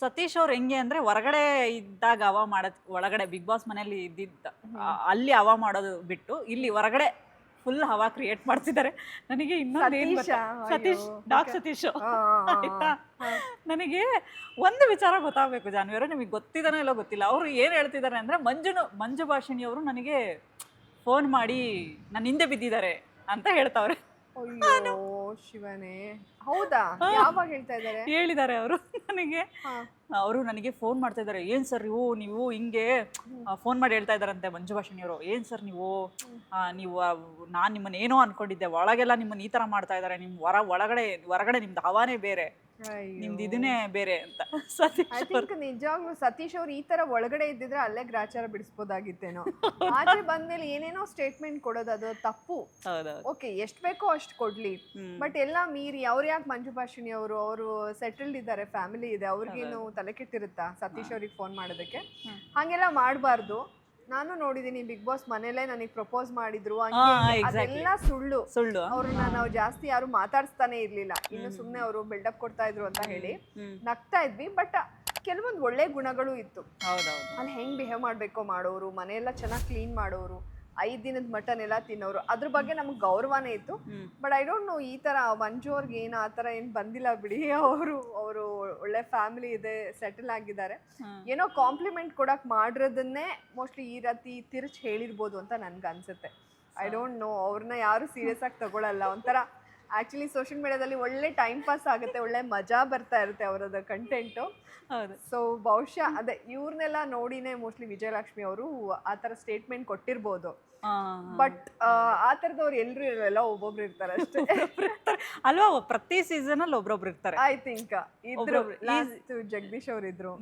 ಸತೀಶ್ ಅವ್ರು ಹೆಂಗೆ ಅಂದ್ರೆ ಹೊರಗಡೆ ಇದ್ದಾಗ ಹವಾ ಮಾಡೋದ್ ಒಳಗಡೆ ಬಿಗ್ ಬಾಸ್ ಮನೇಲಿ ಇದ್ದಿದ್ದ. ಆ, ಅಲ್ಲಿ ಹವಾ ಮಾಡೋದು ಬಿಟ್ಟು ಇಲ್ಲಿ ಹೊರಗಡೆ ಫುಲ್ ಹವಾ ಕ್ರಿಯೇಟ್ ಮಾಡ್ತಿದ್ದಾರೆ ನನಗೆ ಇನ್ನೊಂದು ಏನ್ ಗೊತ್ತಾ? ಸತೀಶ? ಸತೀಶ್ ಅಯ್ಯೋ, ಡಾಕ್ okay. ಸತೀಶ್. ಆ, ಆ, ಆ, ಆಯ್ತಾ? ಆ. ನನಗೆ ಒಂದು ವಿಚಾರ ಗೊತ್ತಾಗಬೇಕು ಜಾನ್ವಿಯವರು ನಿಮಗೆ ಗೊತ್ತಿದಾನೋ ಇಲ್ಲೋ ಗೊತ್ತಿಲ್ಲ. ಅವರು ಏನು ಹೇಳ್ತಿದ್ದಾರೆ ಅಂದ್ರೆ ಮಂಜುನು ಮಂಜು ಭಾಷಿಣಿ ಅವರು ನನಗೆ ಫೋನ್ ಮಾಡಿ ನನ್ನ ಹಿಂದೆ ಬಿದ್ದಿದ್ದಾರೆ ಅಂತ ಹೇಳ್ತಾವ್ರೆ. ಅಯ್ಯೋ. ಶಿವನೇ. ಹೌದಾ? ಯಾವಾಗ ಹೇಳ್ತಾ ಇದ್ದಾರೆ? ಹೇಳಿದ್ದಾರೆ ಅವರು. ನನಗೆ. ಅವರು ನನಗೆ ಫೋನ್ ಮಾಡ್ತಾ ಇದ್ದಾರೆ. ಏನ್ ಸರ್ ನೀವು? ನೀವು ಹಿಂಗೆ ಫೋನ್ ಮಾಡಿ ಹೇಳ್ತಾ ಇದಾರಂತೆ ಮಂಜು ಭಾಷಿಣಿ ಅವರು. ಏನು ಸರ್ ನೀವು? ನೀವು ನಾನು ನಿಮ್ಮನ್ನ ಏನೋ ಅನ್ಕೊಂಡಿದ್ದೆ. ಒಳಗೆಲ್ಲ ನಿಮ್ಮನ್ನ ಈ ತರ ಮಾಡ್ತಾ ಇದ್ದಾರೆ. ನಿಮ್ಮ ಹೊರ ಒಳಗಡೆ ಹೊರಗಡೆ ನಿಮ್ದು ಹವಾನೇ ಬೇರೆ. ನಿಮ್ದು ಇದನ್ನೇ ಬೇರೆ ಅಂತ. ಸತೀಶ್ ನಿಜವಾಗ್ಲೂ ಸತೀಶ್ ಅವ್ರು ಈ ತರ ಒಳಗಡೆ ಇದ್ದಿದ್ರೆ ಅಲ್ಲೇ ಗ್ರಾಚಾರ ಬಿಡಿಸ್ಬೋದಾಗಿತ್ತೇನೋ. ಆಚೆ ಬಂದ್ಮೇಲೆ ಏನೇನೋ ಸ್ಟೇಟ್ಮೆಂಟ್ ಕೊಡೋದು ಅದು ತಪ್ಪು. ಓಕೆ ಎಷ್ಟು ಬೇಕೋ ಅಷ್ಟು ಕೊಡ್ಲಿ. ಬಟ್ ಎಲ್ಲ ಮೀರಿ ಅವ್ರು ಯಾಕೆ ಮಂಜು ಭಾಷಿಣಿ ಅವರು ಅವರು ಸೆಟಲ್ಡ್ ಇದ್ದಾರೆ ಫ್ಯಾಮಿಲಿ ಇದೆ ಅವ್ರಿಗೇನು ತಲೆ ಕೆಟ್ಟಿರುತ್ತಾ ಸತೀಶ್ ಅವ್ರಿಗೆ ಫೋನ್ ಮಾಡೋದಕ್ಕೆ? ಹಂಗೆಲ್ಲ ಮಾಡಬಾರ್ದು. ನಾನು ನೋಡಿದೀನಿ ಬಿಗ್ ಬಾಸ್ ಮನೇಲೆ ನನಗೆ ಪ್ರಪೋಸ್ ಮಾಡಿದ್ರು ಹಂಗೆ ಹಾ, ಹಿಂಗೆ. exactly. ಅದೆಲ್ಲ ಸುಳ್ಳು. ಸುಳ್ಳು. ಅವ್ರನ್ನ ನಾವು ಜಾಸ್ತಿ ಯಾರು ಮಾತಾಡಿಸ್ತಾನೆ ಇರ್ಲಿಲ್ಲ. ಇನ್ನು ಸುಮ್ಮನೆ ಅವರು ಬಿಲ್ಡಪ್ ಕೊಡ್ತಾ ಇದ್ರು ಅಂತ ಹೇಳಿ ನಗ್ತಾ ಇದ್ವಿ. ಬಟ್ ಕೆಲವೊಂದು ಒಳ್ಳೆ ಗುಣಗಳು ಇತ್ತು. ಹೌದೌದು. ಅಲ್ಲಿ ಹೆಂಗ್ ಬಿಹೇವ್ ಮಾಡ್ಬೇಕೋ ಮಾಡೋರು ಮನೆಯೆಲ್ಲ ಚೆನ್ನಾಗಿ ಕ್ಲೀನ್ ಮಾಡೋರು ಐದು ದಿನದ ಮಟನ್ ಎಲ್ಲ ತಿನ್ನೋರು. ಅದ್ರ ಬಗ್ಗೆ ನಮ್ಗೆ ಗೌರವನೇ ಇತ್ತು. ಬಟ್ ಐ ಡೋಂಟ್ ನೋ ಈ ತರ ಮಂಜು ಅವ್ರಿಗೆ ಏನು ಆ ತರ ಏನು ಬಂದಿಲ್ಲ ಬಿಡಿ. ಅವರು ಅವರು ಒಳ್ಳೆ ಫ್ಯಾಮಿಲಿ ಇದೆ ಸೆಟಲ್ ಆಗಿದ್ದಾರೆ. ಏನೋ ಕಾಂಪ್ಲಿಮೆಂಟ್ ಕೊಡಕ್ ಮಾಡಿರೋದನ್ನೇ ಮೋಸ್ಟ್ಲಿ ಈ ರೀತಿ ತಿರುಚ್ ಹೇಳಿರ್ಬೋದು ಅಂತ ನನ್ಗೆ ಅನ್ಸುತ್ತೆ. ಐ ಡೋಂಟ್ ನೋ ಅವ್ರನ್ನ ಯಾರು ಸೀರಿಯಸ್ ಆಗಿ ತಗೊಳಲ್ಲ. ಒಂಥರ ಆ್ಯಕ್ಚುಲಿ ಸೋಷಿಯಲ್ ಮೀಡಿಯಾದಲ್ಲಿ ಒಳ್ಳೆ ಟೈಮ್ ಪಾಸ್ ಆಗುತ್ತೆ ಒಳ್ಳೆ ಮಜಾ ಬರ್ತಾ ಇರುತ್ತೆ ಅವರದ್ದು ಕಂಟೆಂಟು ಹೌದು. ಸೊ ಬಹುಶಃ ಅದೇ ಇವ್ರನ್ನೆಲ್ಲ ನೋಡಿನೇ ಮೋಸ್ಟ್ಲಿ ವಿಜಯಲಕ್ಷ್ಮಿ ಅವರು ಆ ಥರ ಸ್ಟೇಟ್ಮೆಂಟ್ ಕೊಟ್ಟಿರ್ಬೋದು. ಬಟ್ ಆ ಥರದವ್ರು ಎಲ್ಲರೂ ಇರಲ್ಲ ಒಬ್ಬೊಬ್ರು ಇರ್ತಾರೆ ಅಷ್ಟೇ. ಅಲ್ವಾ ಪ್ರತಿ ಸೀಸನ್ ಅಲ್ಲಿ ಒಬ್ರೊಬ್ರು ಇರ್ತಾರೆ. ಐ ಥಿಂಕ್ ಇದ್ರು ಲಾಸ್ಟ್ ಜಗದೀಶ್ ಅವ್ರು ಇದ್ರು.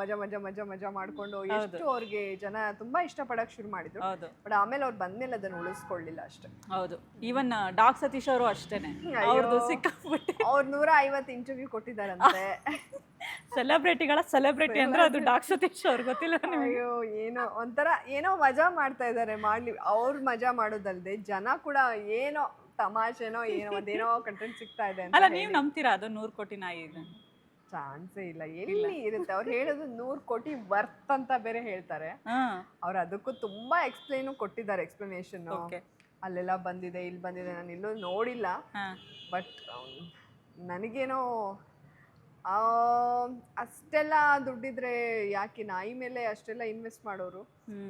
ಮಜಾ ಮಜಾ ಮಜಾ ಮಜಾ ಮಾಡ್ಕೊಂಡು ಎಷ್ಟು ಅವ್ರಿಗೆ ಜನ ತುಂಬಾ ಇಷ್ಟಪಡಕ್ ಶುರು ಮಾಡಿದ್ರು. ಬಟ್ ಆಮೇಲೆ ಅವ್ರು ಬಂದ್ಮೇಲೆ ಅದನ್ನ ಉಳಿಸ್ಕೊಳ್ಳಿಲ್ಲ ಅಷ್ಟೇ. ಹೌದು. ಈವನ್ ಡಾಕ್ ಸತೀಶ್ ಅವರು ಅಷ್ಟೇನೆ. ಅವ್ರದ್ದು ಸಿಕ್ಕಾಬಿಟ್ಟೆ ಅವ್ರು ನೂರ ಐವತ್ತು ಇಂಟರ್ವ್ಯೂ ಕೊಟ್ಟಿದ್ದಾರಂತೆ. ಸೆಲೆಬ್ರಿಟಿಗಳ ಸೆಲೆಬ್ರಿಟಿ ಅಂದ್ರೆ ಅದು ಡಾಕ್ ಸತೀಶ್ ಅವ್ರು ಗೊತ್ತಿಲ್ಲ ನಿಮಗೆ. ಅಯ್ಯೋ ಏನೋ ಒಂಥರ ಏನೋ ಮಜಾ ಮಾಡ್ತಾ ಇದ್ದಾರೆ ಮಾಡ್ಲಿ ಅವ್ರು ಮಜಾ ಮಾಡೋದಲ್ದೆ ಜನ ಕೂಡ ಏನೋ ತಮಾಷೆನೋ ಏನೋ ಅದೇನೋ ಕಂಟೆಂಟ್ ಸಿಗ್ತಾ ಇದೆ ಅಂತ ಅಲ್ಲ ನೀವು ನಂಬ್ತೀರಾ ಅದು ನೂರು ಕೋಟಿ ನಾಯಿ ಇದೆ? ಚಾನ್ಸೇ ಇಲ್ಲ. ಎಲ್ಲಿ ಇರುತ್ತೆ? ಅವ್ರು ಹೇಳೋದು ನೂರ್ ಕೋಟಿ ವರ್ತ್ ಅಂತ ಬೇರೆ ಹೇಳ್ತಾರೆ. ಹಾ. ಅವ್ರು ಅದಕ್ಕೂ ತುಂಬಾ ಎಕ್ಸ್ಪ್ಲೇನು ಕೊಟ್ಟಿದ್ದಾರೆ ಎಕ್ಸ್ಪ್ಲನೇಷನ್ ಓಕೆ ಅಲ್ಲೆಲ್ಲ ಬಂದಿದೆ ಇಲ್ಲಿ ಬಂದಿದೆ ನಾನು ಇಲ್ಲೂ ನೋಡಿಲ್ಲ. ಬಟ್ ನನಗೇನೋ ಆ, ಅಷ್ಟೆಲ್ಲ ದುಡ್ಡಿದ್ರೆ ಯಾಕೆ ನಾಯಿ ಮೇಲೆ ಅಷ್ಟೆಲ್ಲ ಇನ್ವೆಸ್ಟ್ ಮಾಡೋರು.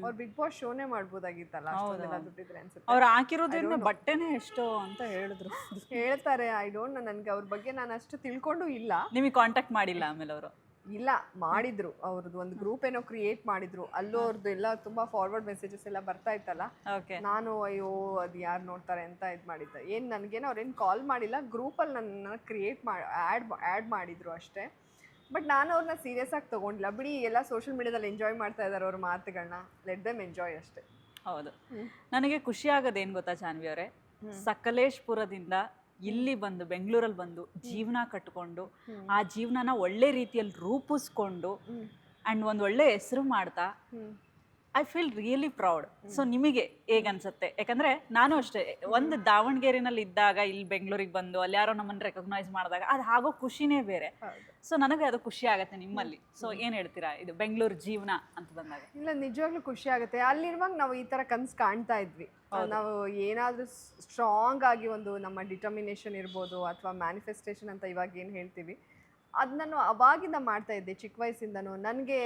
ಅವ್ರು ಬಿಗ್ ಬಾಸ್ ಶೋನೇ ಮಾಡ್ಬೋದಾಗಿತ್ತಲ್ಲ ಅಷ್ಟೊಂದೆಲ್ಲ ದುಡ್ಡಿದ್ರೆ ಅನ್ಸುತ್ತೆ. ಅವ್ರು ಹಾಕಿರೋದ್ರಿಂದ ಬಟ್ಟೆನೇ ಎಷ್ಟು ಅಂತ ಹೇಳಿದ್ರು. ಹೇಳ್ತಾರೆ ಐ ಡೋಂಟ್ ನನ್ಗೆ ಅವ್ರ ಬಗ್ಗೆ ನಾನು ಅಷ್ಟು ತಿಳ್ಕೊಂಡು ಇಲ್ಲ. ನಿಮಗೆ ಕಾಂಟ್ಯಾಕ್ಟ್ ಮಾಡಿಲ್ಲ ಆಮೇಲೆ ಅವರು. ಇಲ್ಲ ಮಾಡಿದ್ರು. ಅವ್ರದ್ದು ಒಂದು ಗ್ರೂಪ್ ಏನೋ ಕ್ರಿಯೇಟ್ ಮಾಡಿದ್ರು. ಅಲ್ಲೂ ಅವ್ರದ್ದು ಎಲ್ಲ ತುಂಬಾ ಫಾರ್ವರ್ಡ್ ಮೆಸೇಜಸ್ ಎಲ್ಲ ಬರ್ತಾ ಇತ್ತಲ್ಲ? ನಾನು ಅಯ್ಯೋ ಅದು ಯಾರು ನೋಡ್ತಾರೆ ಅಂತ ಇದು ಮಾಡಿದ್ದೆ. ಏನು ನನಗೇನು ಅವ್ರೇನು ಕಾಲ್ ಮಾಡಿಲ್ಲ ಗ್ರೂಪಲ್ಲಿ ನನ್ನ ಕ್ರಿಯೇಟ್ ಮಾಡಿ ಆ್ಯಡ್ ಆ್ಯಡ್ ಮಾಡಿದ್ರು ಅಷ್ಟೇ. ಬಟ್ ನಾನು ಅವ್ರನ್ನ ಸೀರಿಯಸ್ ಆಗಿ ತೊಗೊಂಡಿಲ್ಲ. ಬಿಡಿ ಎಲ್ಲ ಸೋಷಿಯಲ್ ಮೀಡಿಯಾದಲ್ಲಿ ಎಂಜಾಯ್ ಮಾಡ್ತಾ ಇದ್ದಾರೆ ಅವ್ರ ಮಾತುಗಳನ್ನ ಲೆಟ್ ದಮ್ ಎಂಜಾಯ್ ಅಷ್ಟೇ. ಹೌದು. ನನಗೆ ಖುಷಿ ಆಗೋದೇನು ಗೊತ್ತಾ ಜಾನ್ವಿ ಅವರೇ? ಸಕಲೇಶ್ಪುರದಿಂದ ಇಲ್ಲಿ ಬಂದು ಬೆಂಗಳೂರಲ್ಲಿ ಬಂದು ಜೀವನ ಕಟ್ಕೊಂಡು ಆ ಜೀವನನ ಒಳ್ಳೆ ರೀತಿಯಲ್ಲಿ ರೂಪಿಸ್ಕೊಂಡು ಆ್ಯಂಡ್ ಒಂದು ಒಳ್ಳೆ ಹೆಸರು ಮಾಡ್ತಾ I feel really proud so ನಿಮಗೆ ಹೇಗನ್ಸುತ್ತೆ ಯಾಕಂದ್ರೆ ನಾನು ಅಷ್ಟೇ ಒಂದು ದಾವಣಗೆರೆನಲ್ಲಿ ಇದ್ದಾಗ ಇಲ್ಲಿ ಬೆಂಗಳೂರಿಗೆ ಬಂದು ಅಲ್ಲಿ ಯಾರೋ ನಮ್ಮನ್ನು ರೆಕಗ್ನೈಸ್ ಮಾಡಿದಾಗ ಅದು ಆಗೋ ಖುಷಿನೇ ಬೇರೆ. ಸೊ ನನಗೆ ಅದು ಖುಷಿ ಆಗುತ್ತೆ ನಿಮ್ಮಲ್ಲಿ. ಸೊ ಏನು ಹೇಳ್ತೀರಾ? ಇದು ಬೆಂಗಳೂರು ಜೀವನ ಅಂತ ಬಂದಾಗ. ಇಲ್ಲ ನಿಜವಾಗ್ಲೂ ಖುಷಿ ಆಗುತ್ತೆ. ಅಲ್ಲಿರುವಾಗ ನಾವು ಈ ಥರ ಕನ್ಸು ಕಾಣ್ತಾ ಇದ್ವಿ. ನಾವು ಏನಾದರೂ ಸ್ಟ್ರಾಂಗ್ ಆಗಿ ಒಂದು ನಮ್ಮ ಡಿಟರ್ಮಿನೇಷನ್ ಇರ್ಬೋದು ಅಥವಾ ಮ್ಯಾನಿಫೆಸ್ಟೇಷನ್ ಅಂತ ಇವಾಗ ಏನು ಹೇಳ್ತೀವಿ ಅದು ನಾನು ಅವಾಗಿಂದ ಮಾಡ್ತಾ ಇದ್ದೆ ಚಿಕ್ಕ ವಯಸ್ಸಿಂದನೂ. ನನಗೆ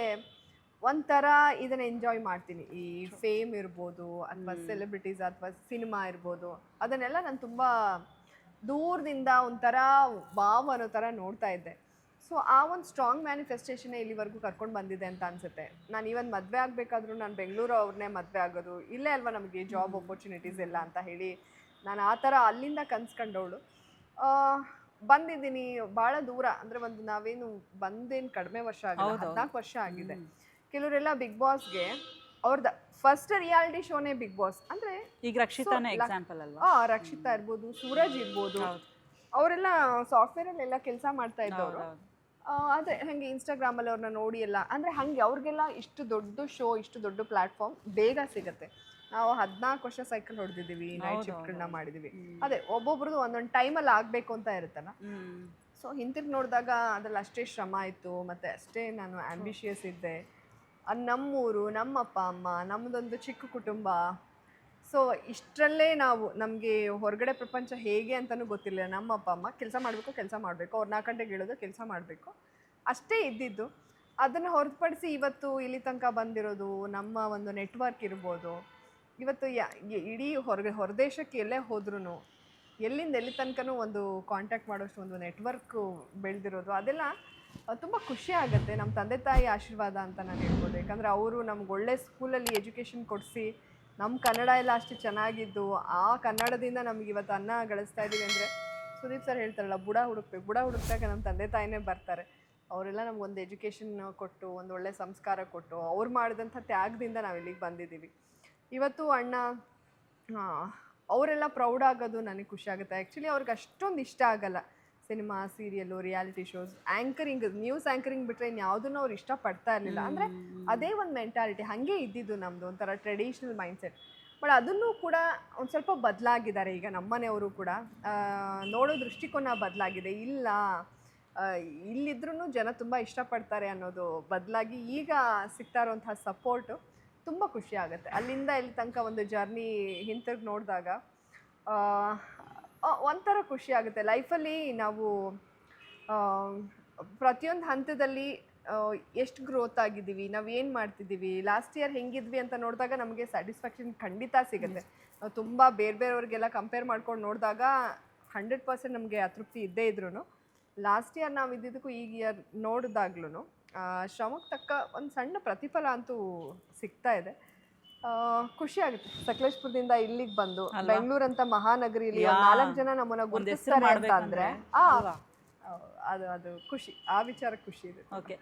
ಒಂಥರ ಇದನ್ನು ಎಂಜಾಯ್ ಮಾಡ್ತೀನಿ. ಈ ಫೇಮ್ ಇರ್ಬೋದು ಅಥವಾ ಸೆಲೆಬ್ರಿಟೀಸ್ ಅಥವಾ ಸಿನಿಮಾ ಇರ್ಬೋದು ಅದನ್ನೆಲ್ಲ ನಾನು ತುಂಬ ದೂರದಿಂದ ಒಂಥರ ಭಾವ ಅನ್ನೋ ಥರ ನೋಡ್ತಾ ಇದ್ದೆ. ಸೊ ಆ ಒಂದು ಸ್ಟ್ರಾಂಗ್ ಮ್ಯಾನಿಫೆಸ್ಟೇಷನ್ ಇಲ್ಲಿವರೆಗೂ ಕರ್ಕೊಂಡು ಬಂದಿದೆ ಅಂತ ಅನ್ಸುತ್ತೆ. ನಾನು ಈವನ್ ಮದುವೆ ಆಗಬೇಕಾದ್ರೂ ನಾನು ಬೆಂಗಳೂರು ಅವ್ರನ್ನೇ ಮದುವೆ ಆಗೋದು ಇಲ್ಲೇ ಅಲ್ವಾ ನಮಗೆ ಜಾಬ್ ಅಪರ್ಚುನಿಟೀಸ್ ಇಲ್ಲ ಅಂತ ಹೇಳಿ ನಾನು ಆ ಥರ ಅಲ್ಲಿಂದ ಕನ್ಸ್ಕೊಂಡವಳು. ಬಂದಿದ್ದೀನಿ ಭಾಳ ದೂರ ಅಂದರೆ ಒಂದು ನಾವೇನು ಬಂದೇನು ಕಡಿಮೆ ವರ್ಷ ಆಗಿದೆ. ಹದಿನಾಲ್ಕು ವರ್ಷ ಆಗಿದೆ. ಕೆಲವರೆಲ್ಲ ಬಿಗ್ ಬಾಸ್ಗೆ ಅವ್ರದ್ದು ಫಸ್ಟ್ ರಿಯಾಲಿಟಿ ಶೋನೇ ಬಿಗ್ ಬಾಸ್ ಅಂದರೆ ಈಗ ರಕ್ಷಿತಾನೇ ಎಕ್ಸಾಂಪಲ್ ಅಲ್ವಾ? ಹಾಂ ರಕ್ಷಿತಾ ಇರ್ಬೋದು ಸೂರಜ್ ಇರ್ಬೋದು. ಅವರೆಲ್ಲ ಸಾಫ್ಟ್ವೇರಲ್ಲೆಲ್ಲ ಕೆಲಸ ಮಾಡ್ತಾ ಇದ್ದವರು. ಅದೇ ಇನ್ಸ್ಟಾಗ್ರಾಮ್ ಇನ್ಸ್ಟಾಗ್ರಾಮಲ್ಲಿ ಅವ್ರನ್ನ ನೋಡಿ ಎಲ್ಲ. ಅಂದರೆ ಹಂಗೆ ಅವ್ರಿಗೆಲ್ಲ ಇಷ್ಟು ದೊಡ್ಡ ಶೋ ಇಷ್ಟು ದೊಡ್ಡ ಪ್ಲಾಟ್ಫಾರ್ಮ್ ಬೇಗ ಸಿಗುತ್ತೆ. ನಾವು ಹದಿನಾಲ್ಕು ವರ್ಷ ಸೈಕಲ್ ಹೊಡೆದಿದ್ದೀವಿ ನೈಟ್ ಶಿಫ್ಟ್ಗಳನ್ನ ಮಾಡಿದ್ದೀವಿ. ಅದೇ ಒಬ್ಬೊಬ್ರದ್ದು ಒಂದೊಂದು ಟೈಮಲ್ಲಿ ಆಗಬೇಕು ಅಂತ ಇರುತ್ತಲ್ಲ? ಸೊ ಹಿಂತಿರುಗಿ ನೋಡಿದಾಗ ಅದ್ರಲ್ಲಿ ಅಷ್ಟೇ ಶ್ರಮ ಇತ್ತು ಮತ್ತು ಅಷ್ಟೇ ನಾನು ಆ್ಯಂಬಿಷಿಯಸ್ ಇದ್ದೆ. ಅದು ನಮ್ಮೂರು ನಮ್ಮ ಅಪ್ಪ ಅಮ್ಮ ನಮ್ಮದೊಂದು ಚಿಕ್ಕ ಕುಟುಂಬ. ಸೊ ಇಷ್ಟರಲ್ಲೇ ನಾವು ನಮಗೆ ಹೊರಗಡೆ ಪ್ರಪಂಚ ಹೇಗೆ ಅಂತಲೂ ಗೊತ್ತಿಲ್ಲ ನಮ್ಮ ಅಪ್ಪ, ಅಮ್ಮ ಕೆಲಸ ಮಾಡಬೇಕು ಕೆಲಸ ಮಾಡಬೇಕು. ಅವ್ರು ನಾಲ್ಕು ಗಂಟೆಗೆ ಹೇಳೋದು ಕೆಲಸ ಮಾಡಬೇಕು. ಅಷ್ಟೇ ಇದ್ದಿದ್ದು. ಅದನ್ನು ಹೊರತುಪಡಿಸಿ ಇವತ್ತು ಇಲ್ಲಿ ತನಕ ಬಂದಿರೋದು ನಮ್ಮ ಒಂದು ನೆಟ್ವರ್ಕ್ ಇರ್ಬೋದು. ಇವತ್ತು ಯಾ ಇಡೀ ಹೊರಗೆ, ಹೊರದೇಶಕ್ಕೆ ಎಲ್ಲೇ ಹೋದ್ರೂ ಎಲ್ಲಿಂದ ಎಲ್ಲಿ ತನಕನೂ ಒಂದು ಕಾಂಟ್ಯಾಕ್ಟ್ ಮಾಡೋಷ್ಟು ಒಂದು ನೆಟ್ವರ್ಕು ಬೆಳೆದಿರೋದು, ಅದೆಲ್ಲ ತುಂಬ ಖುಷಿ ಆಗುತ್ತೆ. ನಮ್ಮ ತಂದೆ ತಾಯಿ ಆಶೀರ್ವಾದ ಅಂತ ನಾನು ಹೇಳ್ಬೋದು. ಯಾಕಂದರೆ ಅವರು ನಮ್ಗೆ ಒಳ್ಳೆ ಸ್ಕೂಲಲ್ಲಿ ಎಜುಕೇಷನ್ ಕೊಡಿಸಿ ನಮ್ಮ ಕನ್ನಡ ಎಲ್ಲ ಅಷ್ಟು ಚೆನ್ನಾಗಿದ್ದು, ಆ ಕನ್ನಡದಿಂದ ನಮ್ಗೆ ಇವತ್ತು ಅನ್ನ ಗಳಿಸ್ತಾ ಇದ್ದೀವಿ ಅಂದರೆ ಸುದೀಪ್ ಸರ್ ಹೇಳ್ತಾರಲ್ಲ, ಬುಡ ಹುಡುಕ್ಬೇಕು. ಬುಡ ಹುಡುಕ್ದಾಗ ನಮ್ಮ ತಂದೆ ತಾಯಿನೇ ಬರ್ತಾರೆ. ಅವರೆಲ್ಲ ನಮಗೊಂದು ಎಜುಕೇಷನ್ ಕೊಟ್ಟು, ಒಂದು ಒಳ್ಳೆ ಸಂಸ್ಕಾರ ಕೊಟ್ಟು, ಅವ್ರು ಮಾಡಿದಂಥ ತ್ಯಾಗದಿಂದ ನಾವು ಇಲ್ಲಿಗೆ ಬಂದಿದ್ದೀವಿ. ಇವತ್ತು ಅಣ್ಣ ಅವರೆಲ್ಲ ಪ್ರೌಡ್ ಆಗೋದು ನನಗೆ ಖುಷಿ ಆಗುತ್ತೆ. ಆ್ಯಕ್ಚುಲಿ ಅವ್ರಿಗೆ ಅಷ್ಟೊಂದು ಇಷ್ಟ ಆಗಲ್ಲ. Cinema serial reality shows anchoring news anchoring ಬಿಟ್ಟರೆ ಇನ್ಯಾವುದನ್ನು ಅವ್ರು ಇಷ್ಟಪಡ್ತಾ ಇರಲಿಲ್ಲ. ಅಂದರೆ ಅದೇ ಒಂದು ಮೆಂಟಾಲಿಟಿ ಹಾಗೆ ಇದ್ದಿದ್ದು ನಮ್ಮದು ಒಂಥರ ಟ್ರೆಡಿಷ್ನಲ್ ಮೈಂಡ್ಸೆಟ್ ಬಟ್ ಅದನ್ನು ಕೂಡ ಒಂದು ಸ್ವಲ್ಪ ಬದಲಾಗಿದ್ದಾರೆ ಈಗ ನಮ್ಮನೆಯವರು ಕೂಡ. ನೋಡೋ ದೃಷ್ಟಿಕೋನ ಬದಲಾಗಿದೆ. ಇಲ್ಲ ಇಲ್ಲಿದ್ರೂ ಜನ ತುಂಬ ಇಷ್ಟಪಡ್ತಾರೆ ಅನ್ನೋದು ಬದಲಾಗಿ ಈಗ ಸಿಗ್ತಾ ಇರುವಂತಹ ಸಪೋರ್ಟು ತುಂಬ ಖುಷಿ ಆಗುತ್ತೆ. ಅಲ್ಲಿಂದ ಇಲ್ಲಿ ತನಕ ಒಂದು ಜರ್ನಿ ಹಿಂತಿರುಗಿ ನೋಡಿದಾಗ ಒಂಥರ ಖುಷಿ ಆಗುತ್ತೆ. ಲೈಫಲ್ಲಿ ನಾವು ಪ್ರತಿಯೊಂದು ಹಂತದಲ್ಲಿ ಎಷ್ಟು ಗ್ರೋತ್ ಆಗಿದ್ದೀವಿ ನಾವು ಏನು ಮಾಡ್ತಿದ್ದೀವಿ ಲಾಸ್ಟ್ ಇಯರ್ ಹೆಂಗಿದ್ವಿ ಅಂತ ನೋಡಿದಾಗ ನಮಗೆ ಸ್ಯಾಟಿಸ್ಫ್ಯಾಕ್ಷನ್ ಖಂಡಿತ ಸಿಗುತ್ತೆ. ನಾವು ತುಂಬ ಬೇರೆ ಬೇರೆಯವ್ರಿಗೆಲ್ಲ ಕಂಪೇರ್ ಮಾಡ್ಕೊಂಡು ನೋಡಿದಾಗ ಹಂಡ್ರೆಡ್ ಪರ್ಸೆಂಟ್ ನಮಗೆ ಅತೃಪ್ತಿ ಇದ್ದೇ ಇದ್ರೂ ಲಾಸ್ಟ್ ಇಯರ್ ನಾವು ಇದ್ದಿದ್ದಕ್ಕೂ ಈಗ ಇಯರ್ ನೋಡಿದಾಗ್ಲೂ ಶ್ರಮಕ್ಕೆ ತಕ್ಕ ಒಂದು ಸಣ್ಣ ಪ್ರತಿಫಲ ಅಂತೂ ಸಿಗ್ತಾ ಇದೆ. ಖುಷಿ ಆಗುತ್ತೆ. ಸಕಲೇಶ್ಪುರದಿಂದ ಇಲ್ಲಿಗೆ ಬಂದು ಬೆಂಗಳೂರು ಮಹಾನಗರಿಯಲ್ಲಿ ಒಂದ್ ಯಾ. ನಾಲ್ಕು ಜನ ನಮ್ಮನ್ನ ಗುರುತಿಸ್ತಾರೆ ಅಂತ ಅಂದ್ರೆ ಆ, ಅದು ಅದು ಖುಷಿ ಆ ವಿಚಾರ ಖುಷಿ ಇದೆ ಓಕೆ.